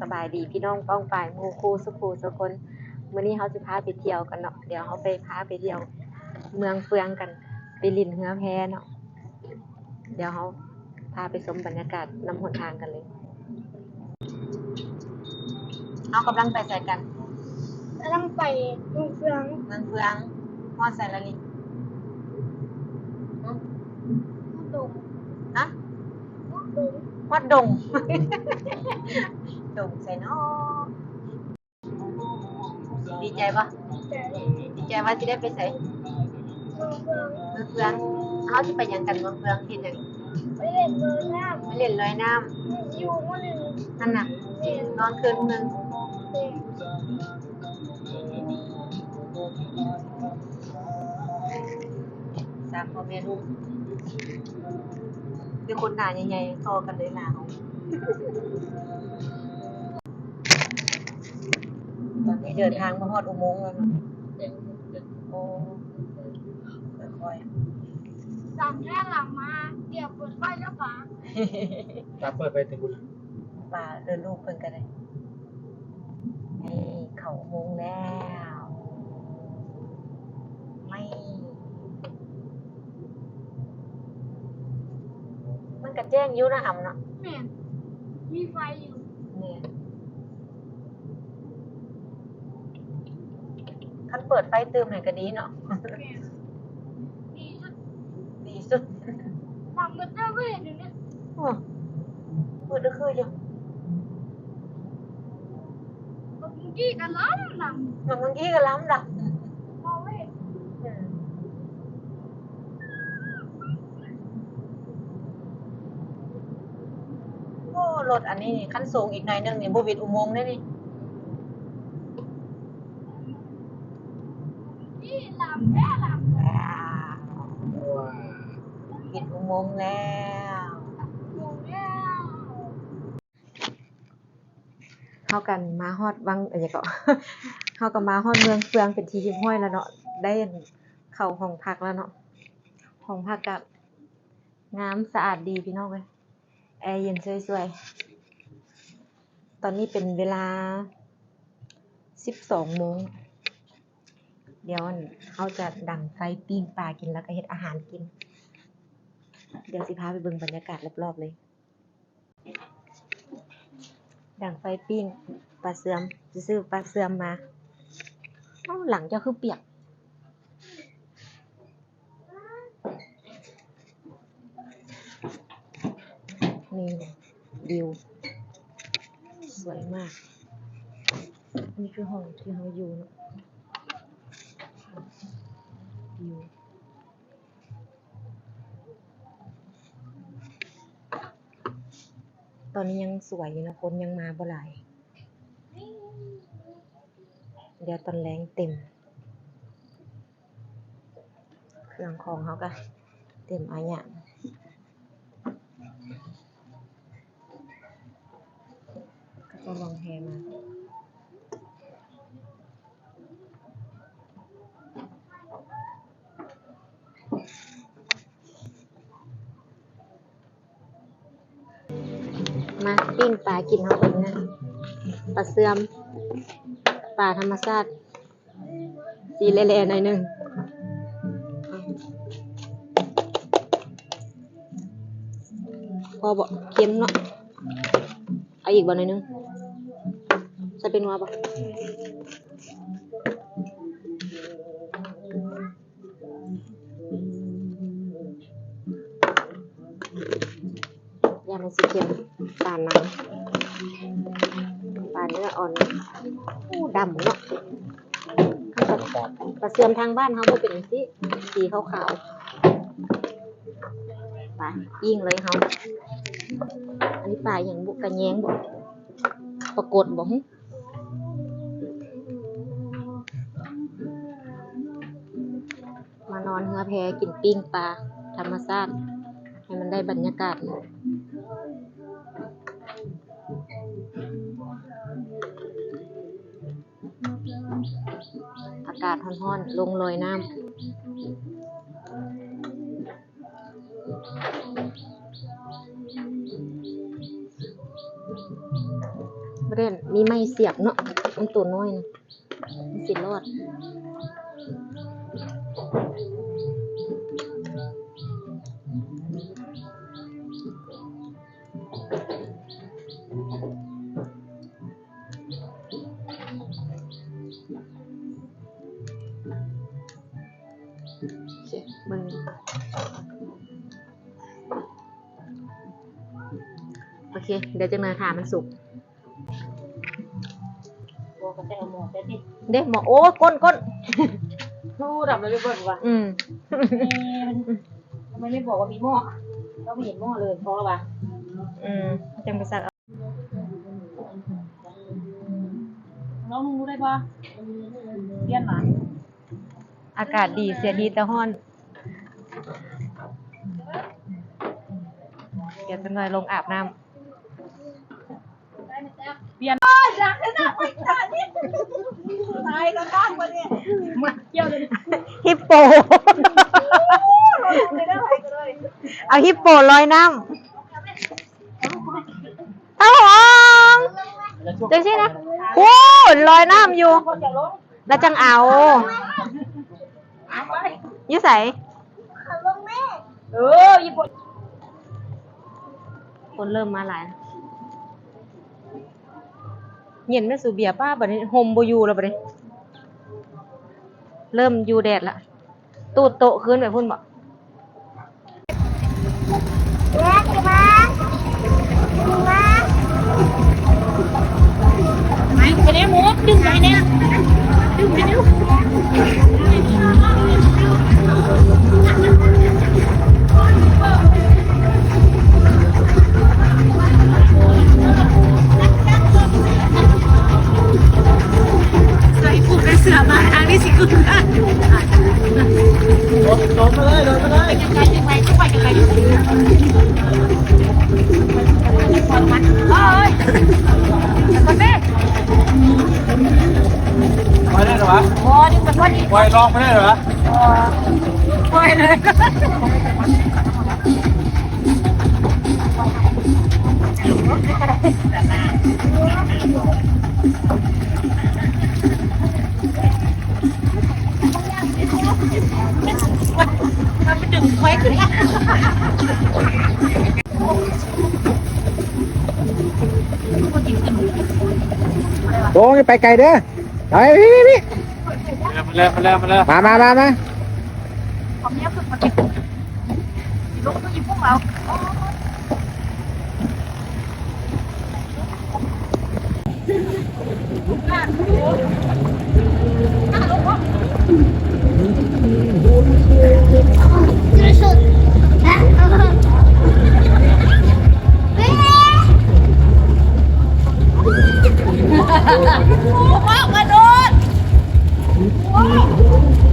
สบายดีพี่น้องป้องปายหมู่ครูสุขูสุคนมื้อนี้เฮาสิพาไปเที่ยวกันเนาะเดี๋ยวเฮาไปพาไปเที่ยว เมืองเฟืองกัน ไปลินเฮือแพเนาะเดี๋ยวเฮาพาไปชมบรรยากาศนำหนทางกันเลยเฮากำลังไปใส่กันกำลังไปเมืองเฟืองเมืองเฟืองฮอดใส่ละลิหึดงฮะดงฮอดดง ดงใส่เนาะดีใจปะแต่ดีใจว่าสิได้ไปใส่เมืองเฟืองเมืองเฟืองเขาสิไปหยังกันเมืองเฟืองเฮ็ดหยังไปเล่นเมืองน้ไปเล่นลอยน้ำำอยู่มื้อหนึ่งนั่นน่ะเล่นนอนคืนหนึงเล่นสามพ่อแม่ลูกเป็นคนหน้าใหญ่ๆโตกันเลยหน้าเขาตอน นี้เดินทางมาฮอดอุโมงค์แล้วเนาะโอ้ค่อยสามแค่หลังมาเดี๋ยวเปิดไฟแล้วฝาตาเปิดไปถึงบุญๆป่าเดินลูกเพิ่นกันเลยนี่เข้าอุโมงค์แล้วไม่ มันก็แจ้งอยู่นะหำเนาะแม่นมีไฟอยู่เนี่ย คันเปิดไฟเติมให้ก็ดีเนาะแม่นดีสุดดีสุดทำมันจะเว้ยเดี๋ยวนี้โอ้เปิดก็คืออยู่เมื่อกี้กันล้ำหนังมันเมื่อกี้ก็ล้ำดับพอเว้ยโอ้รถอันนี้นี่ขั้นสูงอีกหน่อยหนึงนี่บวิดอุโมงค์ได้นี่นี่หลังแค่หลัง ว้าว ว้า ปิดอุโมงแล้วหมูแล้วเข้ากันมาฮอดวังอะไรก็เข้ากันมาฮอดเมืองเฟืองเป็นทีชิมห้อยแล้วเนาะได้เข้าห้องพักแล้วเนาะห้องพักกับงามสะอาดดีพี่น้องเลยแอร์เย็นสวยๆ ตอนนี้เป็นเวลาสิบสองโมง เดี๋ยวเขาจะดังไฟปิ้งปลากินแล้วก็เฮ็ดอาหารกิน เดี๋ยวสิพาไปเบิ่งบรรยากาศรอบๆเลย ดังไฟปิ้งปลาเสื่อมจะซื้อปลาเสื่อมมาหลังเจ้าคือเปียกนี่วิวสวยมาก นี่คือห้องที่เราอยู่เนอะวิว ตอนนี้ยังสวยอยู่นะคนยังมาบ่หลายเดี๋ยวตอนแรงเต็ม เครื่องของเขาก็เต็มอาอย่างก็จะลองแฮมา มาปิ้งปลากินเขาเป็นะปลาเสื่อมปลาธรรมชาติสีเละๆหน่อยหนึงพอบอกเค็มเนาะเอาอีกบ่หน่อยหนึงจะเป็นว่าบ่ยามันสีเค็ม ปลาหนังปลาเนื้ออ่อนโอ้ดำเนาะข้างบนปลาเสื่อมทางบ้านเขาเป็นจังซี่สีขาวๆไปยิงเลยเขาอันนี้ปลาอย่างบุกกระแยงบ่ปรากฏบ่หึมานอนเฮือแพกินปิ้งปลาธรรมชาติให้มันได้บรรยากาศ กาศร้อนๆ ลงลอยน้ำเรนมีไม้เสียบเนาะมันตัวน้อยนะมันสิรอด เคเดี๋ยวจะมาถามมันสุกบัวก็จะเอาหมอแต่ที่เด้หมอโอ้ก้นก้นทูดับเลยเบิดว่ะอืมทำไมไม่บอกว่ามีหม้อเราไม่เห็นหม้อเลยพอแล้วว่ะอืมจังไปสักเอาน้องรู้ได้ปะเรียนหมาอากาศดีเสียดีแต่ห้อนเดี๋ยวจะหน่อยลงอาบน้เรียนอยากให้หน้าไปตาเนี่ย ตายก็ข้างมาเนี่ยมาเกี่ยวเลยฮิปโป ไม่ได้ไปกันเลยเอาฮิปโปลอยน้ำเอาหองเดี๋ยวสินะโอ้ลอยน้ำอยู่ แล้วจังเอาอยู่ใส่เออญี่ปุ่นคนเริ่มมาหลายแล้วเย็นไม่สูบเบียร์ป้าบัดนี้โฮมโบอยูแล้วบัดนี้ เริ่มอยูแดดละ ตูดโตะขึ้นไปพุ่นบอกแม่ที่มาที่มาไปไปเนี่ยหมูดึงไปเนี่ยดึงไปเนี่ยโดนมาเลยโดนมาเลยไปยังไงก็ไปยังไงเอ้ยคนแม่ไปได้เหรอวะพอดึงมันพอดีไปลองไปได้เหรอวะปล่อยเลยมัน โอ้ยไปไกลเด้อไปพี่พี่มาเลยมาเลยมาเลยมามามามา ของเนี้ยคือมันเป็นลูกผู้หญิงพวกเรา สุดๆนะแม่ ว่ากระโดด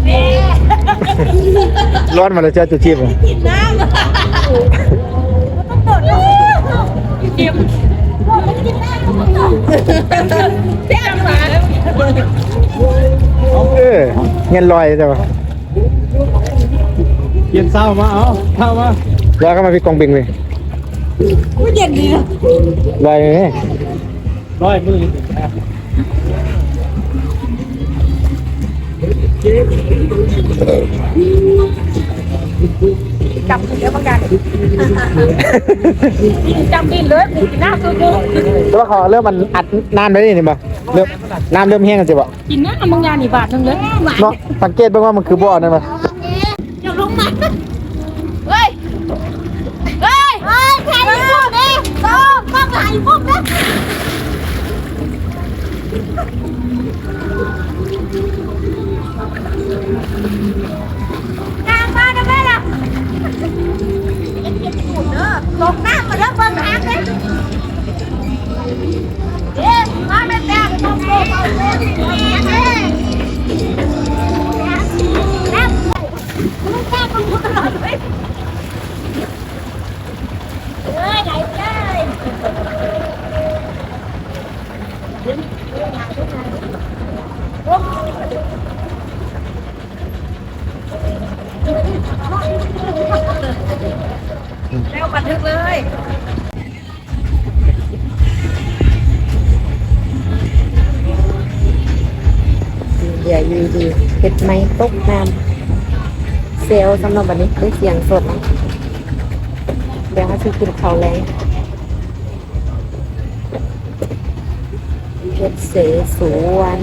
เน่ร้อนมาเลยเจ้าจุชีพกินน้ำต้องโดดลงเก็บพวกมันกินน้ำต้องโดดเตี้ยมาเออเงินลอยใช่ปะเย็นเศร้ามาเอาเศร้ามาลอยเข้ามาพี่กองบิงเลยกูเย็นดีนะลอยเลยลอยมือ จำเดี๋ยวประกันจำดินเลยกูกินน้ำตัวเดียวแต่ว่าเขาเริ่มมันอัดนานไปนี่นี่บ่เริ่มน้ำเริ่มแห้งกันจิบ่กินน้ำมึงยานี่บาทนึงเลยเนาะสังเกตเบ้างว่ามันคือบ่อนั่นมั้ยเดี๋ยวลงมาเฮ้ยเฮ้ยเฮ้ยแค่นี้พวกนี้โตก็ไหลพวกนั้ นกลางมาได้ไหมล่ะตกน้ำมาแล้วเบิ่งทางเลยเอ๊ะมาไม่แตกต้องโตเอาเลยเอ๊ บันทึกเลยเดี๋ยวยู่ดีเห็ดไม้ตกน้ำเซลสำหรับวันนี้ได้เสียงสดนะเดี๋ยวเขาจะกินเขาแล้วเห็ดเสสวน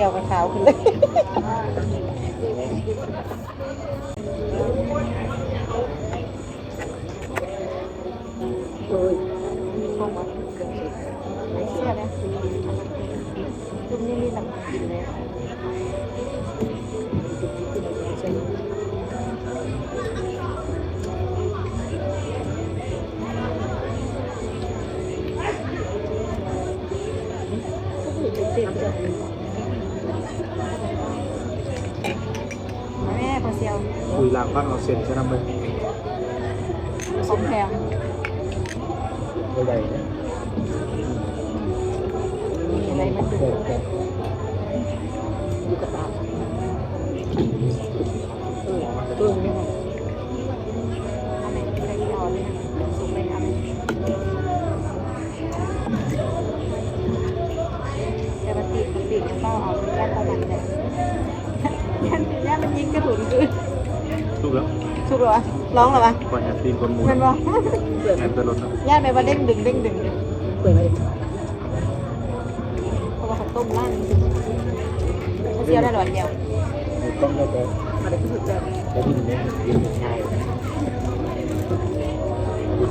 จียวกับขาวขึ้นเลยโอ้ยห้อมันเกิดไม่เชื่อนะรุ่นนี้มีต่างกินเลยางพักเอาเซ็นใช่ไหมมึงของแพงไม่ได้นะมีอะไรมันดูดูกระตาเออเออนี่มันอันไหนใครเอาเลยนะส่งไปทำแต่ปกติปกติมันก็เอาไปย่างประมาณนี้ย่างย่างมันยิงกระสุนคือ ถูกแล้วสุกเหรอวะร้องเหรอวะก่อนจะตีนคนมูมันบอกแอนเตอร์รถนะย่างไปว่าเด้งดึงเด้งดึงดึงเปิดมาดิเพราะว่าเขาต้มล่างเขาเจียวได้หรอเดียวต้องได้แต่มาได้ที่สุดแล้วแต่ที่นี่กินง่าย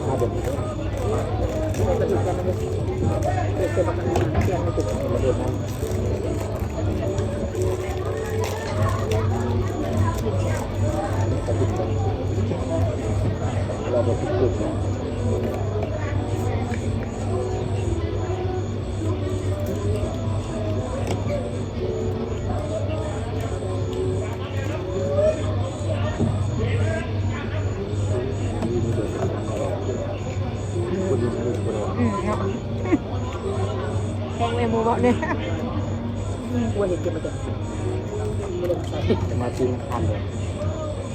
ข้าวแบบนี้มาถึงกันเลยเปิดเปิดมากันเสียงมาถึงระเบิดน้ำก ระดิ่งกันเราแบบทุกๆนะคุณดูคุณดูอืมเนาะแกงเมมูบอกเนี่ยกลัวเห็นเก็บมาจากไม่ได้ใส่จะมาจิ้มคันเลย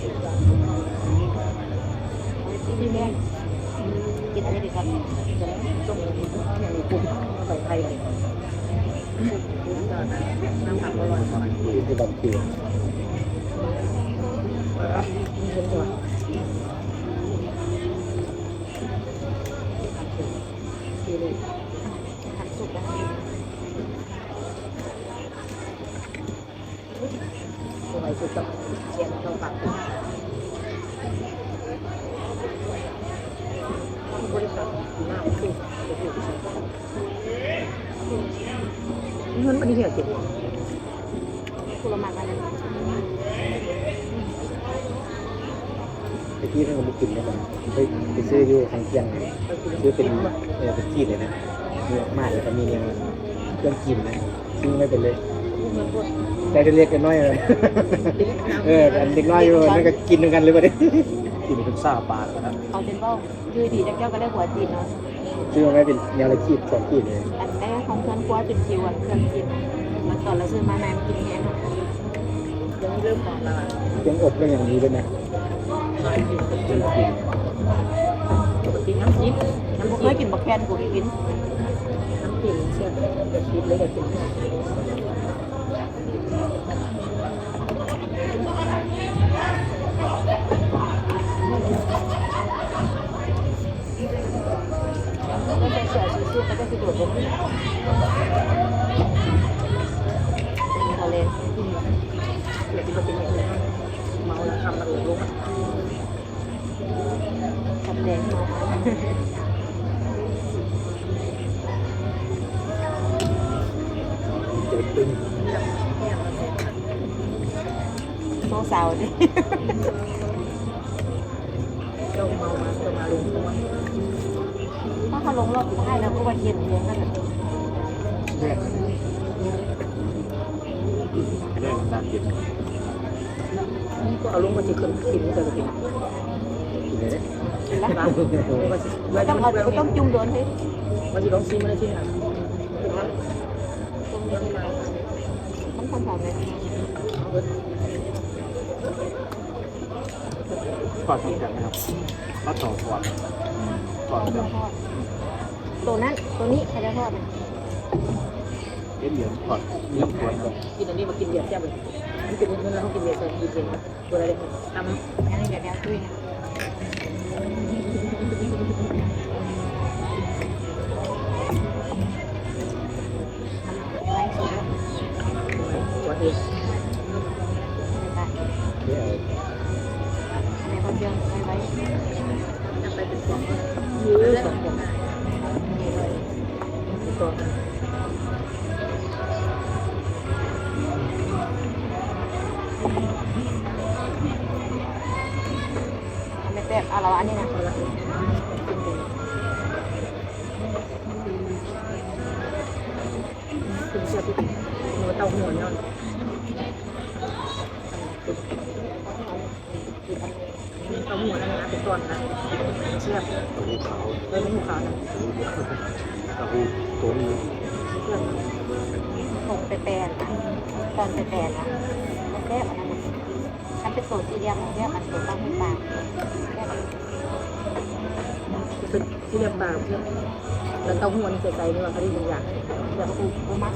พี่แม่กินอะไรดีครับต้องอย่างมีปุ๊บใส่ไทยเลยน้ำผักอร่อยที่คือแบบเปลี่ย เงินมันเหี่ยวจิ๋วคุละมันอะไรไอ้ที่นั่นก็ไม่กินนะมันไปไปซื้ออยู่ทางเคียงซื้อเป็นเออเป็นจีดเลยนะเยอะมากเลยก็มีเนี่ยเครื่องกินนะซึ่งไม่เป็นเลยแต่จะเรียกกันน้อยเลย เอออันเด็กน้อยอยู่นั่นก็กินด้วยกันเลยวะเนี่ยกินเป็นซาปลาแล้วนะเอาเป็นว่าคือดีจังเจ้าก็ได้หัวจีนเนาะซื้อมาไม่เป็นแนวละขีดสองขีดเลย อันแรก ของเพื่อนคว้าเป็นคิวอะเครื่องกินมันตอนเราซื้อมาแม่กินแห้งยังเริ่มของเรายังอบเรื่องอย่างนี้ด้วยนะกินน้ำจิ้มน้ำเคจิ้ยมกินบักแคนกูกินน้ำจิ้มเชื่อจะคิดเลยจะกิน ลงมาจะขึ้นกินแต่ละทีกินเลยกินแล้วร้านว่าจะไม่ต้องเอาไม่ต้องจุ่มโดนเฮ้ยว่าจะลองซีมาได้ที่ไหนมันหอมๆเลยก่อนทำกันนะครับก็ต่อก่อนก่อนแบบตัวนั้นตัวนี้ใครจะทอดนะเย็นเหลืองก่อนเลี้ยงก่อนก่อนกินอันนี้มากินเบียร์แซ่บเลย มันเป็นเงินแล้วเขากิ ไม่แซ่บเอาเราอันนี้นะเอาละกินเป็นกินเสียบหัวเต้าหัวเนี่ยเต้าหัวนั่นนะเป็นตอนนะเสียบตะหูขาวเลยไม่หูขาวนะตะหูตัวนี้เครื่องผมไปแปลนนะตอนไปแปลนนะไม่แซ่บอันนั้นนะฉันเป็นตัวสีเดียมเนี่ยมันตัวต้องให้ปากแซ่ เรียบปากเพื่อแล้วเต้าหัวนี่ใส่ใจนี่ว่าเขาได้ยินอย่างเดี๋ยวเขากูกูมัก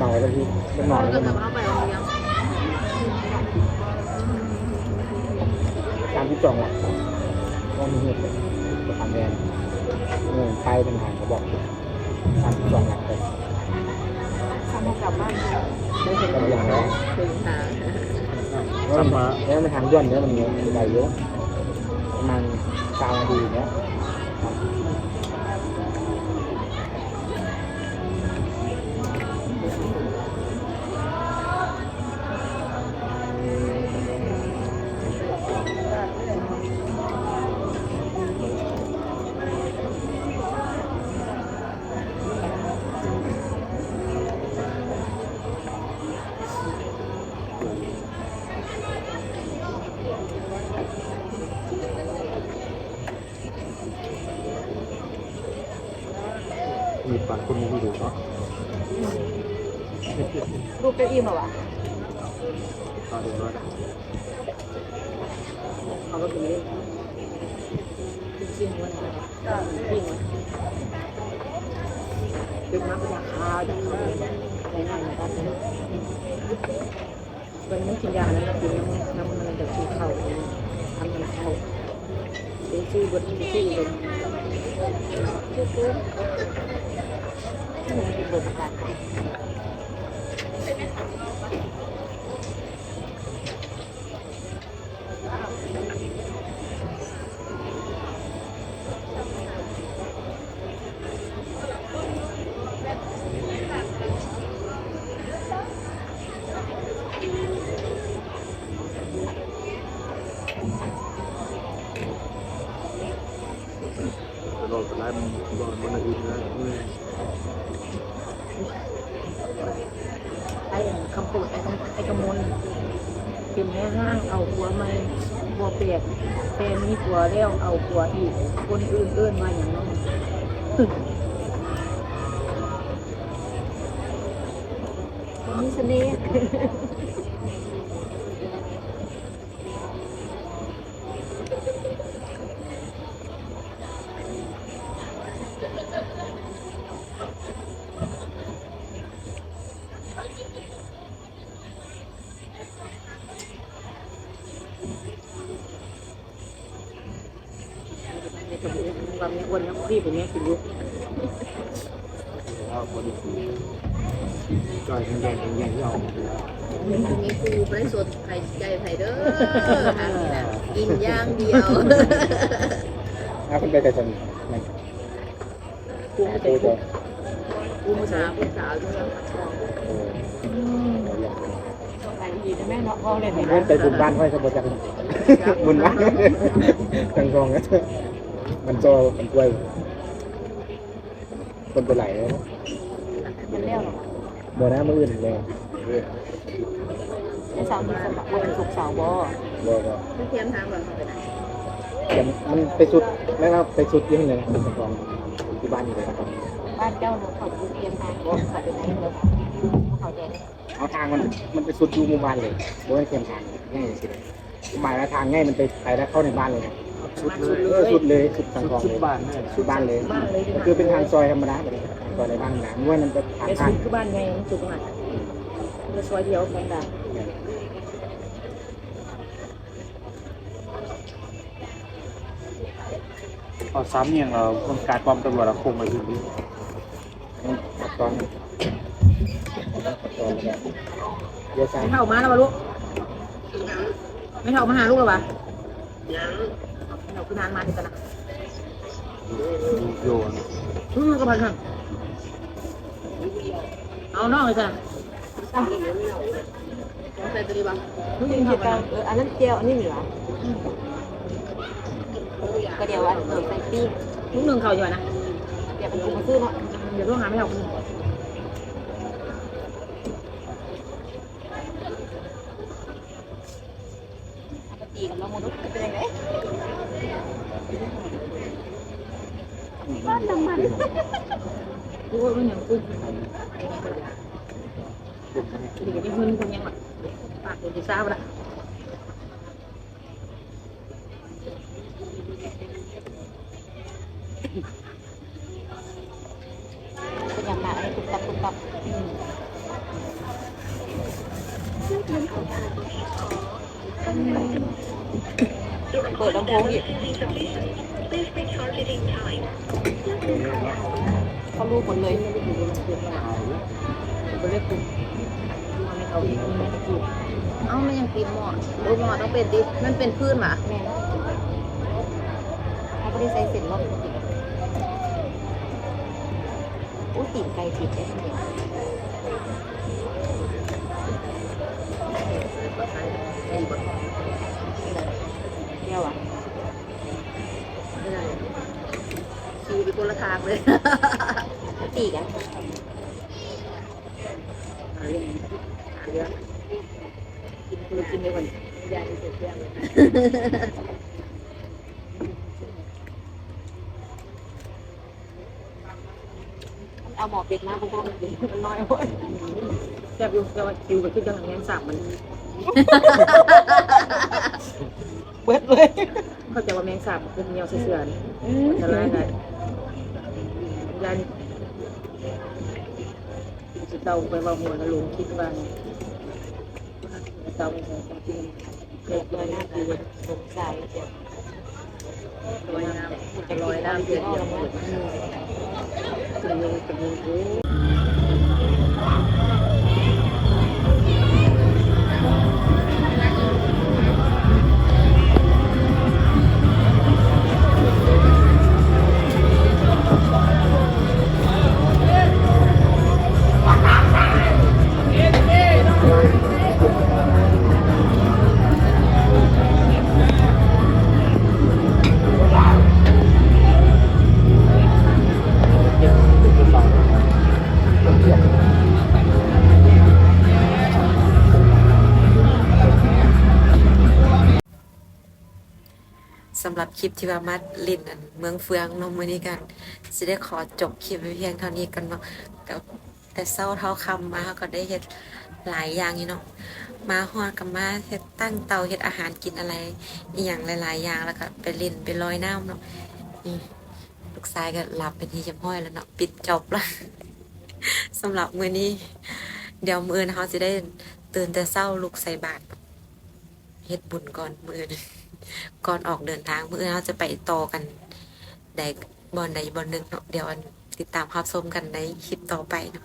นั่งกันที่เมาแล้วพี่ไปนอนก็แล้วกลับเอาไปเอาเลี้ยงตามที่จองหลักว่ามีเหตุเลยทำแดนเออไปเป็นทางเขาบอกตามที่จองหลักเลยทำให้กลับบ้านไม่เห็นก็อย่างนั้นถึงหาแล้วมันแล้วมันทางย่นเนี่ยมันมีใบเยอะมาณเก้านาทีเนี้ย มีปากคนมีดูเนาะรูปเก้าอี้มาวะตอนเด็กน้อยเขาก็ถึงเล่นซิ่งวันนี้ซิ่งเป็นมาเป็นราคาจากเขาในงานนะครับวันนี้กินยาแล้วกินน้ำน้ำมันจากที่เขาทำมันเขา เป็นชื่อบทชื่อเลยชื่อคือมันเป็นบทบาท ห้างเอาหัวไม่บัวเปียกแฟนมีหัวแล้วเอาหัวอีก คนอื่นเอื้นมาอย่างนั้นมีเสน่ห์ ความนี้อ้วนนะรีบอย่างนี้กินยุกแล้วคนจอยแดงๆแดงๆที่ออกมีกูบริสุทธิ์ไข่ใจไข่เด้อกินย่างเดียวถ้าคุณไปแต่สนิทมันกูไม่โตใช่จะกูภาษาภาษาที่เราเออไปดีนะแม่เนาะพ่อเล่นเพื่ไปบุญบ้านค่อยสมบูรณ์จังบุญบ้านจังกองนะ มันโจมันกล้วยคนไปไหลเลยเป็นแล้วหรอโมนะมืออื่นเลยในเสาร์ที่สำหรับวันศุกร์เสาร์บ่โลก็ไม่เทียมทางแบบเขาไปไหนมันไปสุดแล้วเราไปสุดที่ไหนนะเป็นกองที่บ้านอยู่เลยครับบ้านเจ้าเนาะเขาอยู่เตรียมทางบ่เขาไปไหนเลยเขาแดงเอาทางมันมันไปสุดอยู่หมู่บ้านเลยโดยเทียมทางง่ายสิหมายว่าทางง่ายมันไปไปแล้วเข้าในบ้านเลยนะ สุดเลเออยสุดเลยสุดทางกองชุดเลยบ้านแม่สุดบ้านเลย บ้านเลยคือเป็นทางซอยธรรมดาแบบนี้ซอยในบ้านนะม้วนมันเป็นทางไอ้ผ่าสุนดคือบ้านไงสุดตรงไหนมันซอยเดียวกันได้พอซ้ำอย่างเราคนการความตำรวจเราคงมาอยู่นี่ตัดตอนตัดตอนเดี๋ยวซ้ายไม่เท่ามาแล้ววะลูกไม่เท่ามาหาลูกหรอวะ เราคือนานมาถึงกันนะโยนอืมก็พันกันเอาน้องเลยจ้ะใส่ตัวนี้บ้างนี่เป็นเหตุการณ์เอออันนั้นเจียวอันนี้เหลือก็เดี๋ยวอันเออใส่ปีกลูกหนึ่งเขาอยู่นะเดี๋ยวเป็นกูมาซื้อเนาะเดี๋ยวต้องหาไม่เท่าคุณ ปกติกันแล้วมนุษย์เป็นยังไงบ้านน้ำมัน กูว่ามันอย่างกูดีกับที่เพื่อนคนยังแบบ ปากตัวที่ทราะเป็นอย่างไรตุบตับตุบตับเปิดลำโพงอีกเขารู้หมดเลยก็เรียกกูไม่เอาอีกไม่ได้กูเอ้ามันยังปีนหมอดโอ้หมอต้องเป็นดิมันเป็นพื้นหรอแม่เขาไม่ได้ใส่เสร็จรอบปกติอู้ตีนไก่ผิดได้ทั้งเดียวไอ้บดเดียวอะไม่ได้คิวไปคนละทางเลย ตีกันหาเรื่องหาเรื่องกินคนกินไปก่อนยาที่เสร็จเรื่องเลยเอาหมอเป็ดมาพวกมันน้อยโว้ยแซ่บอยู่แต่ว่าคิวไปขึ้นจังหวะนี้สับมันเบิดเลยเข้าใจว่าแมงสาบเป็นเหนียวเสื่อมจะไล่ได้ยานี่จะ เตาไปว่าหัวนะลุงคิดว่าเตาไปใส่กิงเล็กน้อยน่าดีสงสัยลอยน้ำลอยน้ำเดือดเดียวหมดถึงลงถึงลงโอ้ำ คลิปที่ว่ามาลินเมืองเฟืองเนมมือนี้กันสิได้ขอจบคลิปไว้เพียงเท่านี้กันเนาะกับแต่เศร้าเท่าคำมาเราก็ได้เฮ็ดหลายอย่างอยู่เนาะมาฮอดกับมาเฮ็ดตั้งเตาเฮ็ดอาหารกินอะไรอีหยังหลาย ๆ อย่างแล้วก็ไปล่นไปลอยน้ำเนาะนี่ลูกชายก็หลับเป็นที่เรียบร้อยแล้วเนาะปิดจบละสำหรับมื้อนี้ เดี๋ยวมื้อนเฮาสิได้ตื่นแต่เช้าลุกใส่บาตรเฮ็ดบุญก่อนมื้ออน ก่อนออกเดินทางเมื้อเราจะไปต่อกันใดบอนใดบอนหนึ่งเนาะเดี๋ยวติดตามรับชมกันในคลิปต่อไปเนาะ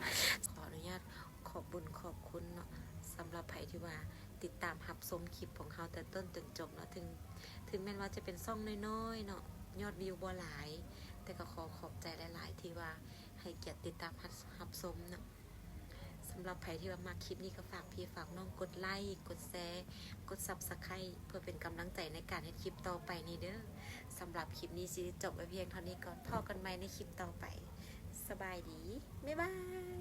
ขออนุญาตขอบบุญขอบคุณเนาะสำหรับใครที่ว่าติดตามรับชมคลิปของเขาแต่ต้นจนจบเนาะถึง ถึงแม้ว่าจะเป็นซ่องน้อยๆเนาะยอดวิวบ่หลาย แต่ก็ขอขอบใจหลาย ๆ ที่ว่าให้เกียรติติดตามรับชมเนาะำหรับใครที่ว่ามาคลิปนี้ก็ฝากพี่ฝากน้องกดไลค์กดแชร์กดซับสไครต์เพื่อเป็นกำลังใจในการให้คลิปต่อไปนี้เด้อสำหรับคลิปนี้สิจบไปเพียงเท่านี้ก่อนพอกันใหม่ในคลิปต่อไป สบายดี บ๊ายบาย